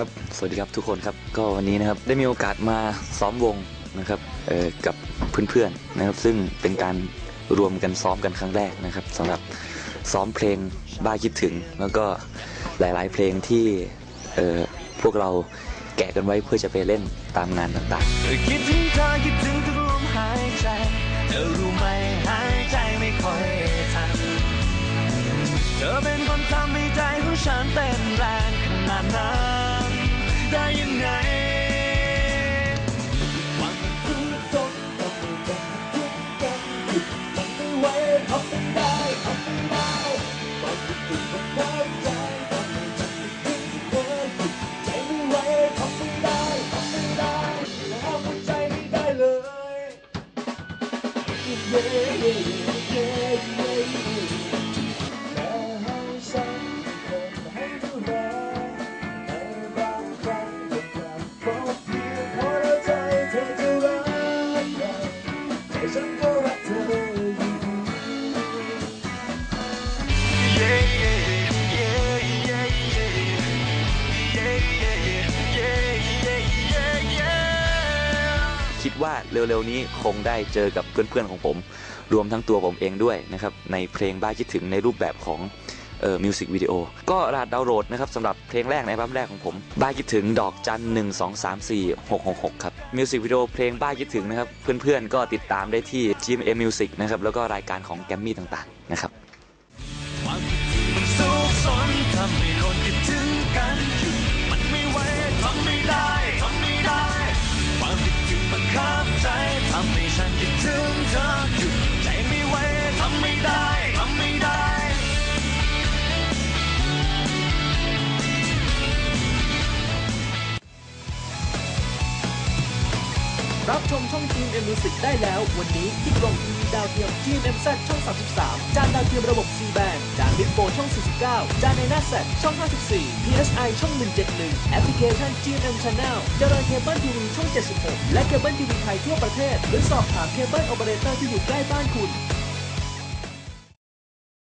ครับ สวัสดีครับทุกคนครับ ก็วันนี้นะครับได้มีโอกาสมาซ้อมวงนะครับเอ่อกับเพื่อนๆนะครับ ซึ่งเป็นการรวมกันซ้อมกันครั้งแรกนะครับสำหรับซ้อมเพลงบ้าคิดถึง แล้วก็หลายๆเพลงที่เอ่อพวกเราแกะกันไว้เพื่อจะไปเล่นตามงานต่างๆคิดถึงเธอคิดถึงทุกลมหายใจเธอรู้ไหมหายใจไม่ค่อยทันเธอเป็นคนทำให้ใจของฉันเต้นแรงขนาดนั้น yeah, yeah, yeah. คิดว่าเร็วๆนี้คงได้เจอกับเพื่อนๆของผม รวมทั้งตัวผมเองด้วยนะครับในเพลงบ้าคิดถึงในรูปแบบของเอ่อมิวสิกวิดีโอก็รหัสดาวน์โหลดนะครับสำหรับเพลงแรกในอัลบั้มแรกของผม บ้าคิดถึงดอกจันหนึ่งสองสามสี่หกหกหกครับมิวสิกวิดีโอเพลงบ้าคิดถึงนะครับ เพื่อนๆก็ติดตามได้ที่ GMM Music นะครับแล้วก็รายการของแกมมี่ต่างๆนะครับ รับชมช่อง GMM Music ได้แล้ว วันนี้ที่กล่องทีวีดาวเทียม GMMZ ช่อง 33 จานดาวเทียมระบบ C band จานบิ๊กโฟช่อง 49 จานในหน้าแซช่อง 54 PSI ช่อง 171 แอปพลิเคชัน GMM Channel เจริญเคเบิลทีวีช่อง 76 และเคเบิลทีวีไทยทั่วประเทศ หรือสอบถามเคเบิลโอเปอเรเตอร์ที่อยู่ใกล้บ้านคุณ